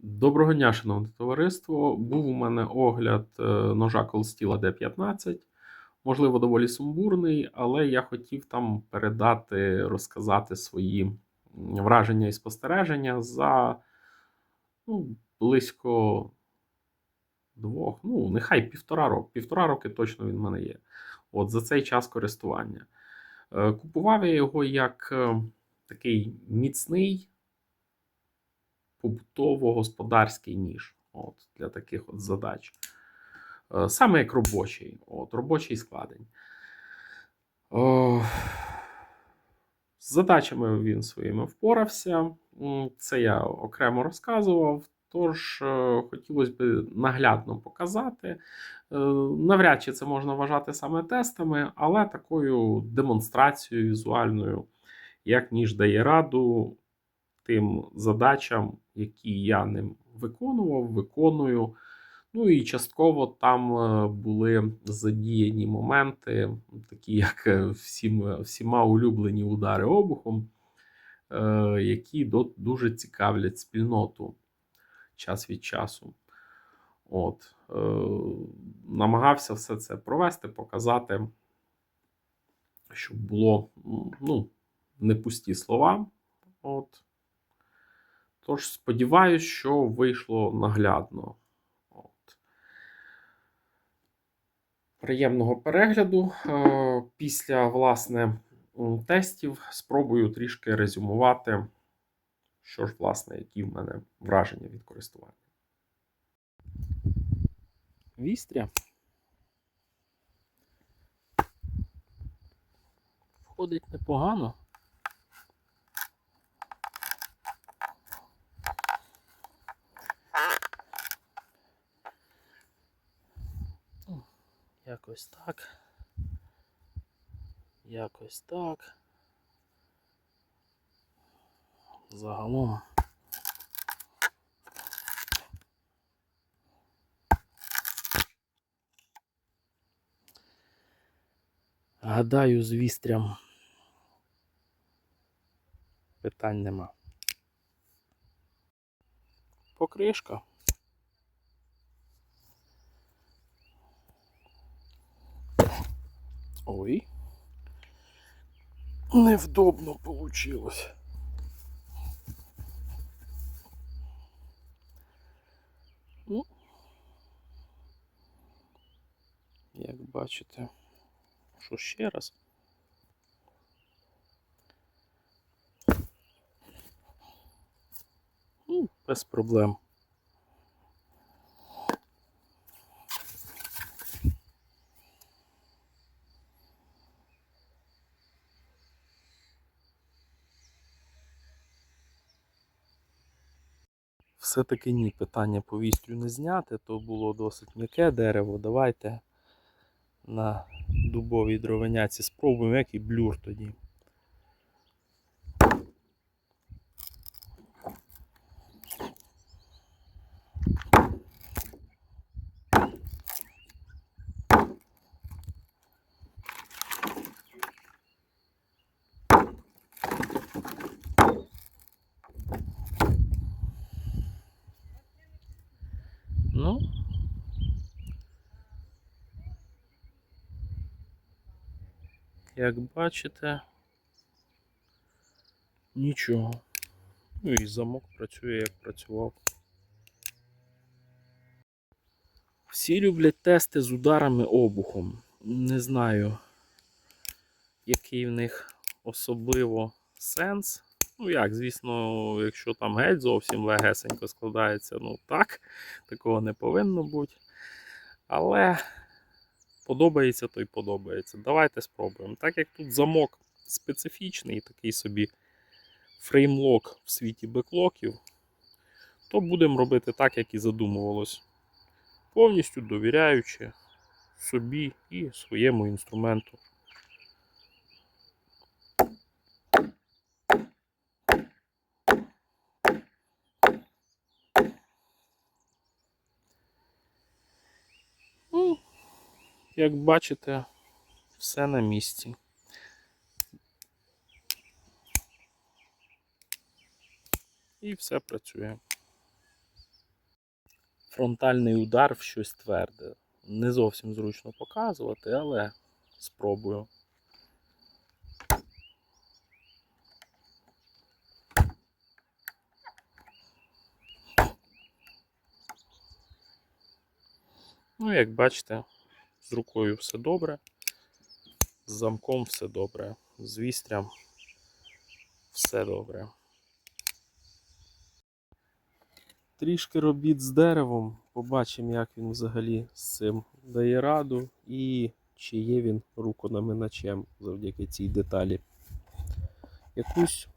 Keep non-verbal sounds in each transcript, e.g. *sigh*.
Доброго дня, шановне товариство. Був у мене огляд е, ножа Колстіла D15. Можливо, доволі сумбурний, але я хотів там передати, розказати свої враження і спостереження за ну, близько двох, ну, нехай півтора року. Півтора роки точно він в мене є. От за цей час користування. Е, Купував я його як е, такий міцний побутово-господарський ніж от, для таких от задач. Е, Саме як робочий, от, робочий складень. О, з задачами він своїми впорався. Це я окремо розказував. Тож е, хотілося б наглядно показати. Е, Навряд чи це можна вважати саме тестами, але такою демонстрацією візуальною, як ніж дає раду тим задачам, які я ним виконував, виконую. Ну і частково там е, були задіяні моменти, такі як е, всім, всіма улюблені удари обухом, е, які дуже цікавлять спільноту час від часу. От, е, намагався все це провести, показати, щоб було ну, не пусті слова. От. Тож сподіваюся, що вийшло наглядно. От. Приємного перегляду. Е, Після власне тестів спробую трішки резюмувати, що ж, власне, які в мене враження від користування. Вістря. Входить непогано. Якось так. Якось так. Загалом. Гадаю, з вістрям питань нема. Покришка. Ой. Невдобно получилось. Ну, як бачите, що ще раз. Ну, без проблем. Все-таки ні, питання по вістрю не зняти, то було досить м'яке дерево. Давайте на дубовій дровиняці спробуємо, як і блюр тоді. Як бачите, нічого. Ну і замок працює як працював. Всі люблять тести з ударами обухом. Не знаю, який в них особливо сенс. Ну як, звісно, якщо там геть зовсім легесенько складається, ну так, такого не повинно бути. Але подобається, то й подобається. Давайте спробуємо. Так як тут замок специфічний, такий собі фреймлок в світі беклоків, то будемо робити так, як і задумувалось. Повністю довіряючи собі і своєму інструменту. Ну, як бачите, все на місці. І все працює. фронтальний удар в щось тверде. Не зовсім зручно показувати, але спробую. Ну, як бачите, з рукою все добре, з замком все добре, з вістрям все добре. Трішки робіт з деревом. Побачимо, як він взагалі з цим дає раду і чи є він руконаминачем завдяки цій деталі. Якусь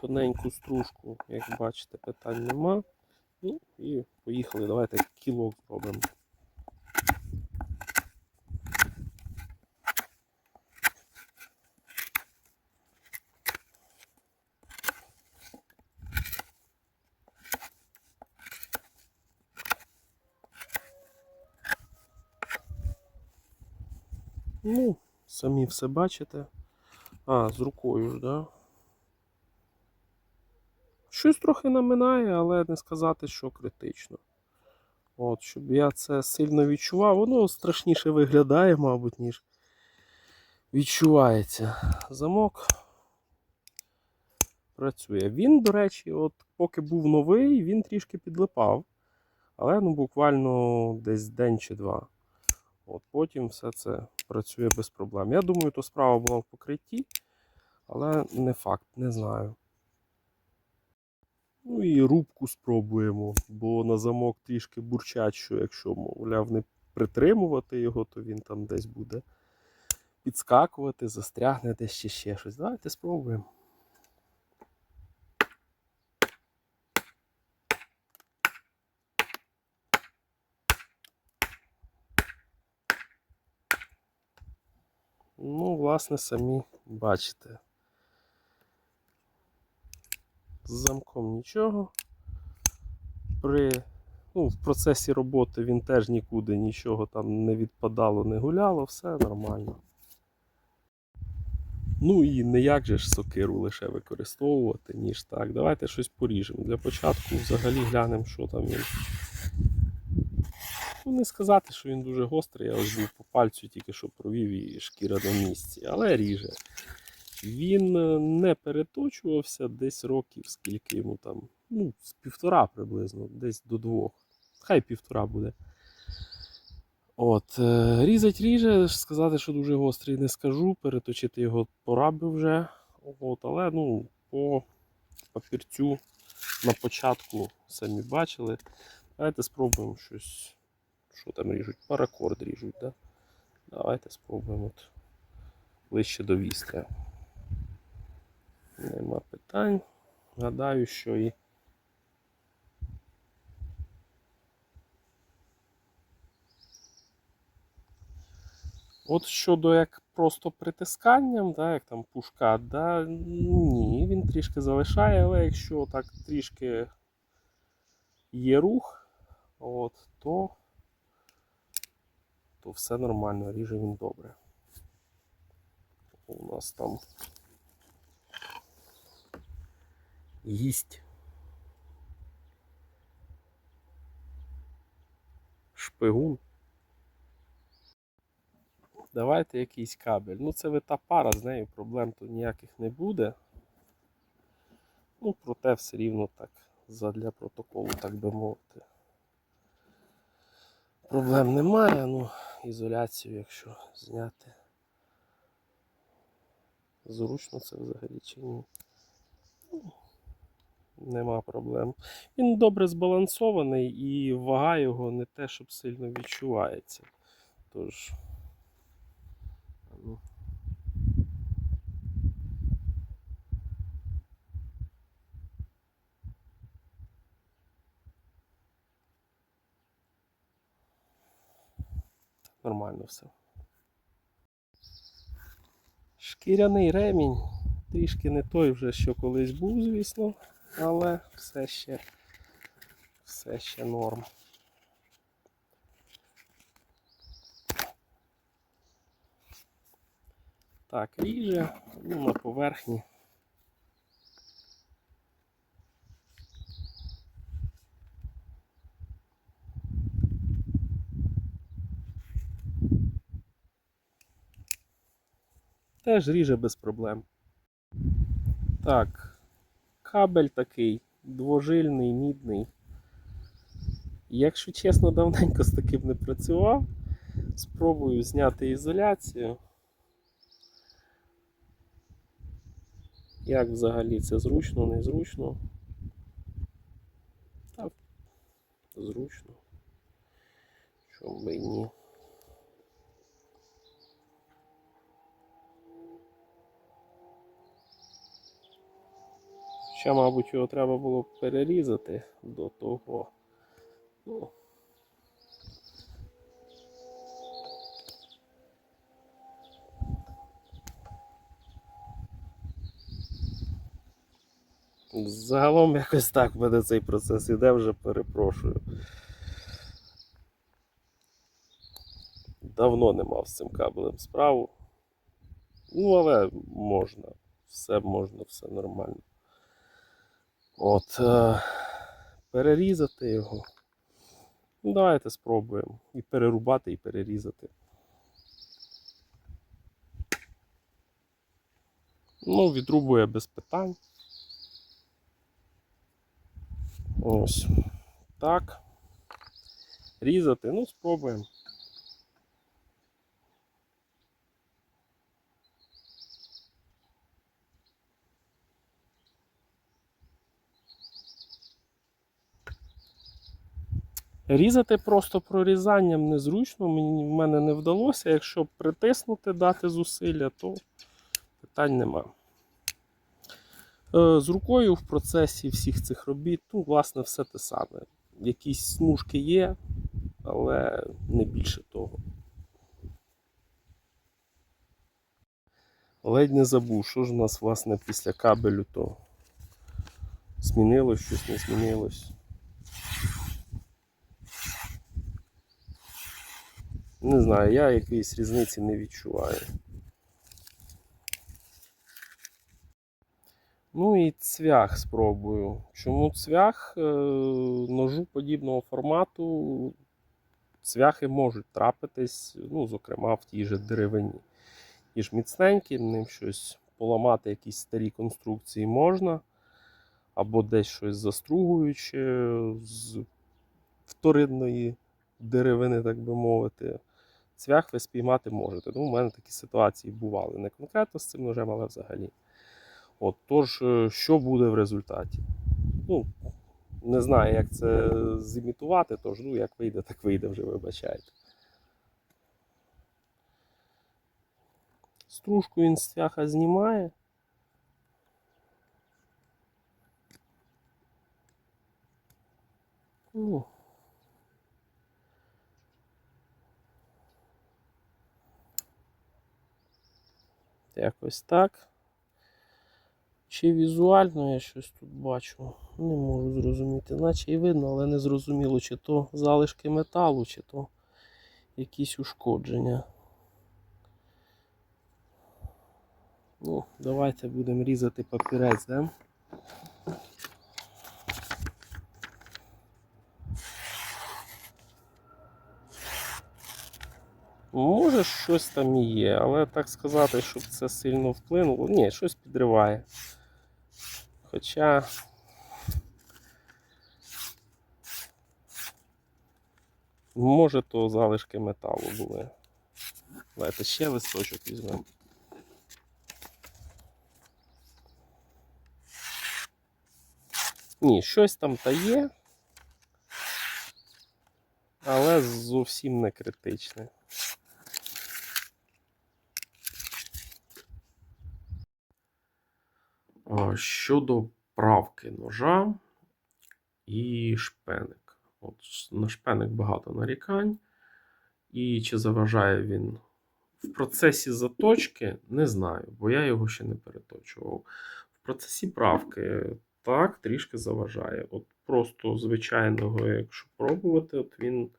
тоненьку стружку, як бачите, питань нема. Ну і поїхали. Давайте кілок зробимо. Ну, самі все бачите. А, з рукою ж, да? Щось трохи наминає, але не сказати, що критично. От, щоб я це сильно відчував, воно страшніше виглядає, мабуть, ніж відчувається. Замок працює. Він, до речі, от поки був новий, він трішки підлипав. Але ну, буквально десь день чи два. От Потім все це працює без проблем. Я думаю, то справа була в покритті, але не факт, не знаю. Ну і рубку спробуємо, бо на замок трішки бурчать, що якщо, мовляв, не притримувати його, то він там десь буде підскакувати, застрягне десь ще ще щось. Давайте спробуємо. Ну, власне, самі бачите. З замком нічого. При ну, в процесі роботи він теж нікуди нічого там не відпадало, не гуляло, все нормально. Ну і не як же ж сокиру лише використовувати, ніж так. Давайте щось поріжемо. Для початку взагалі глянемо, що там він. Ну, не сказати, що він дуже гострий, я ось був по пальцю тільки що провів і шкіра на місці, але ріже. Він е, не переточувався десь років, скільки йому там, ну, з півтора приблизно, десь до двох. Хай півтора буде. От, е, різать ріже, сказати, що дуже гострий не скажу, переточити його пора би вже. От, але ну, по папірцю на початку самі бачили. Давайте спробуємо щось. Що там ріжуть? Паракорд ріжуть, да? Давайте спробуємо от ближче до вістря. Нема питань. Гадаю, що і. От щодо як просто притисканням, да, як там пушка, да, ні, він трішки залишає, але якщо так трішки є рух, от, то, то все нормально, ріже він добре. У нас там їсть. Шпигун. Давайте якийсь кабель. Ну, це вита пара, з нею проблем тут ніяких не буде. Ну, проте все рівно так, задля протоколу, так би мовити. Проблем немає, ну, ізоляцію, якщо зняти. Зручно це взагалі чи ні. Ну, Нема проблем. Він добре збалансований і вага його не те, щоб сильно відчувається. Тож. Нормально все. Шкіряний ремінь. Трішки не той вже, що колись був, звісно, але все ще, все ще норм. Так, ріже, ну, на поверхні. Теж ріже без проблем. Так, кабель такий двожильний, мідний. Якщо чесно, давненько з таким не працював. Спробую зняти ізоляцію. Як взагалі це зручно, незручно? Так, зручно. Чому би і ні. Ще, мабуть, його треба було перерізати до того. Ну, Загалом якось так в цей процес іде, вже перепрошую. Давно не мав з цим кабелем справу. Ну, але можна. Все можна, все нормально. От. Е- перерізати його. Ну, давайте спробуємо. І перерубати, і перерізати. Ну, відрубує без питань. Ось. Так. Різати, ну, спробуємо. Різати просто прорізанням незручно, мені в мене не вдалося. Якщо притиснути, дати зусилля, то питань нема. Е, З рукою в процесі всіх цих робіт, ну, власне, все те саме. Якісь смужки є, але не більше того. Ледь не забув, що ж у нас, власне, після кабелю то змінилось, щось не змінилось. Не знаю, я якоїсь різниці не відчуваю. Ну і цвях спробую. Чому цвях Е, ножу подібного формату? Цвяхи можуть трапитись, ну, зокрема, в тій же деревині. Ті ж міцненькі, ним щось поламати, якісь старі конструкції можна, або десь щось застругуючи з вторинної деревини, так би мовити. Цвях ви спіймати можете. Ну, у мене такі ситуації бували. Не конкретно з цим ножем, але взагалі. От, тож, е, що буде в результаті? Ну, не знаю, як це зімітувати, тож ну, як вийде, так вийде вже, вибачайте. Стружку він з цвяха знімає. Ну, якось так. Чи візуально я щось тут бачу? Не можу зрозуміти. Наче і видно, але не зрозуміло, чи то залишки металу, чи то якісь ушкодження. Ну, давайте будемо різати папірець, да? Може, щось там є, але так сказати, щоб це сильно вплинуло. Ні, щось підриває. Хоча. Може, то залишки металу були. Давайте ще листочок візьмемо. Ні, щось там та є, але зовсім не критичне. Щодо правки ножа і шпеник. От, на шпеник багато нарікань. І чи заважає він в процесі заточки, не знаю, бо я його ще не переточував. В процесі правки так, трішки заважає. От просто звичайного, якщо пробувати, от він,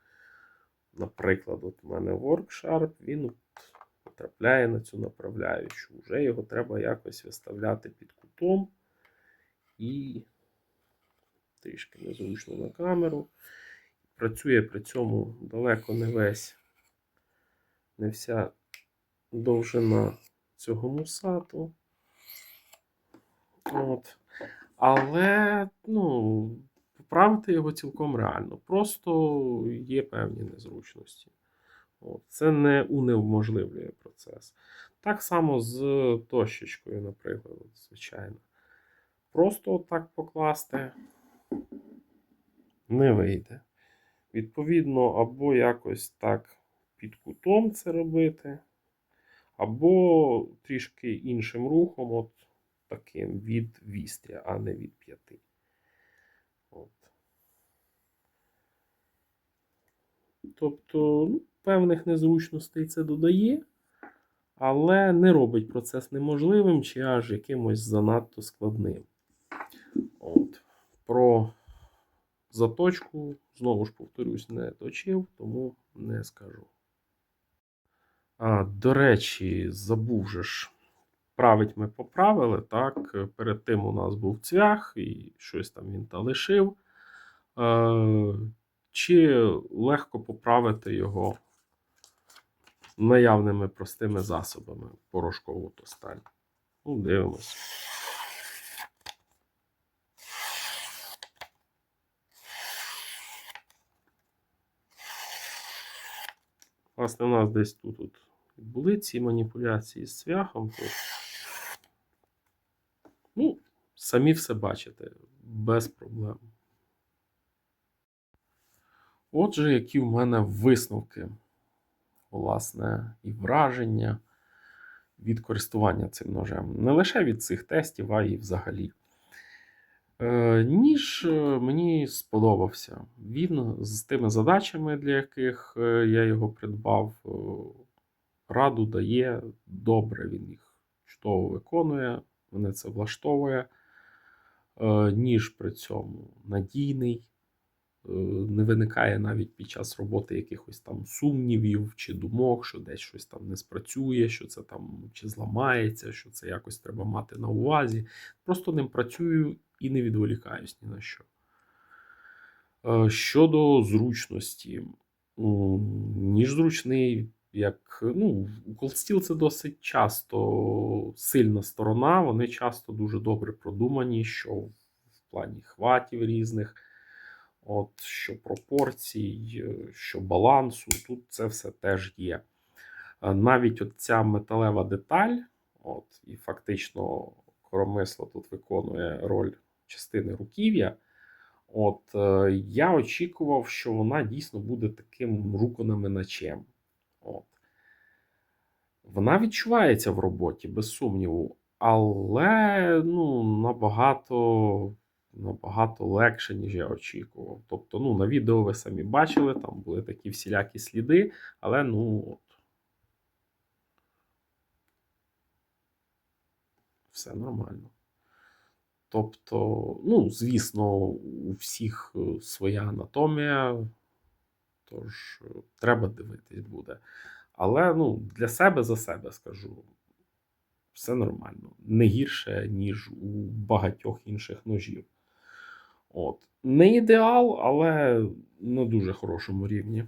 наприклад, от у мене Worksharp, він от потрапляє на цю направляючу. Вже його треба якось виставляти під кутом і трішки незручно на камеру. Працює при цьому далеко не весь, не вся довжина цього мусату. От. Але ну, поправити його цілком реально. Просто є певні незручності. От. Це не унеможливлює процес. Так само з тощечкою, наприклад, звичайно. Просто так покласти не вийде. Відповідно, або якось так під кутом це робити, або трішки іншим рухом, от таким від вістря, а не від п'яти. Тобто, ну, певних незручностей це додає, але не робить процес неможливим чи аж якимось занадто складним. От. Про заточку, знову ж повторюсь, не точив, тому не скажу. А, до речі, забув же ж. Править ми поправили, так. Перед тим у нас був цвях, і щось там він та лишив. Е, чи легко поправити його наявними простими засобами порошкову то сталь? Ну, дивимось. Власне, у нас десь тут от були ці маніпуляції з цвяхом. То... Ну, самі все бачите, без проблем. Отже, які в мене висновки, власне, і враження від користування цим ножем. Не лише від цих тестів, а й взагалі. Е, Ніж е, мені сподобався. Він з тими задачами, для яких е, я його придбав, раду дає добре. Він їх чудово виконує, мене це влаштовує. Ніж при цьому надійний, не виникає навіть під час роботи якихось там сумнівів чи думок, що десь щось там не спрацює, що це там чи зламається, що це якось треба мати на увазі. Просто ним працюю і не відволікаюсь ні на що. Е, Щодо зручності, ніж зручний, як ну, колстіл це досить часто сильна сторона, вони часто дуже добре продумані, що в плані хватів різних, от, що пропорцій, е, що балансу, тут це все теж є. Е, Навіть от ця металева деталь, от, і фактично коромисло тут виконує роль частини руків'я. От е, я очікував, що вона дійсно буде таким руконаминачем. От. Вона відчувається в роботі, без сумніву, але ну, набагато, набагато легше, ніж я очікував. Тобто, ну, на відео ви самі бачили, там були такі всілякі сліди, але ну от. Все нормально. Тобто, ну, звісно, у всіх е, своя анатомія, тож е, треба дивитись буде. Але ну, для себе за себе скажу, все нормально. Не гірше, ніж у багатьох інших ножів. От. Не ідеал, але на дуже хорошому рівні.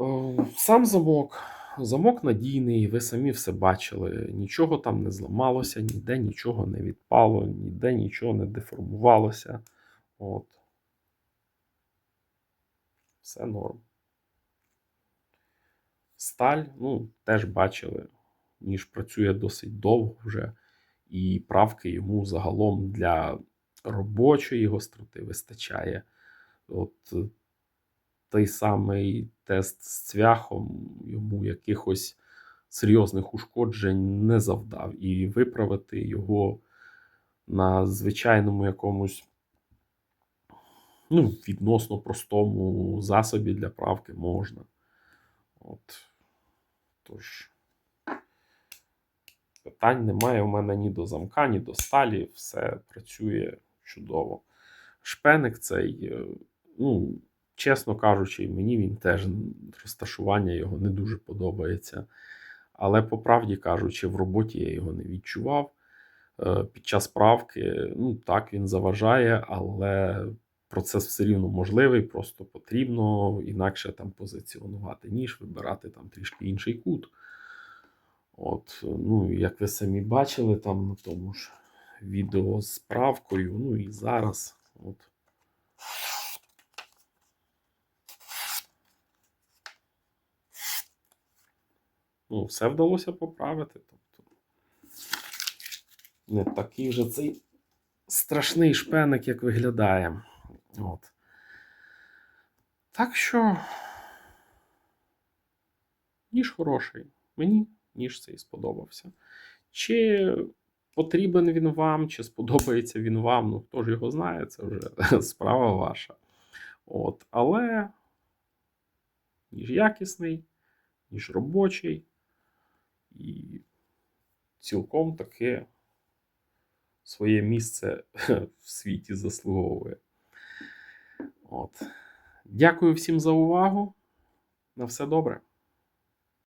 Е, Сам замок. Замок надійний, ви самі все бачили. Нічого там не зламалося, ніде нічого не відпало, ніде нічого не деформувалося. От. Все норм. Сталь, ну, теж бачили, ніж працює досить довго вже, і правки йому загалом для робочої гостроти вистачає. От е, той самий тест з цвяхом йому якихось серйозних ушкоджень не завдав, і виправити його на звичайному якомусь ну, відносно простому засобі для правки можна. От. Тож, питань немає у мене ні до замка, ні до сталі. Все працює чудово. Шпеник цей, е, ну, чесно кажучи, мені він теж розташування його не дуже подобається. Але по правді кажучи, в роботі я його не відчував. Е, Під час правки, ну так, він заважає, але процес все рівно можливий, просто потрібно інакше там позиціонувати ніж, вибирати там трішки інший кут. От, ну, як ви самі бачили там на тому ж відео з правкою, ну і зараз. От. Ну, все вдалося поправити. Тобто, не такий вже цей страшний шпеник, як виглядає. От. Так що. Ніж хороший. Мені ніж цей сподобався. Чи потрібен він вам, чи сподобається він вам, ну хто ж його знає, це вже *laughs* справа ваша. От. Але ніж якісний, ніж робочий, і цілком таке своє місце *laughs* в світі заслуговує. От. Дякую всім за увагу. На все добре.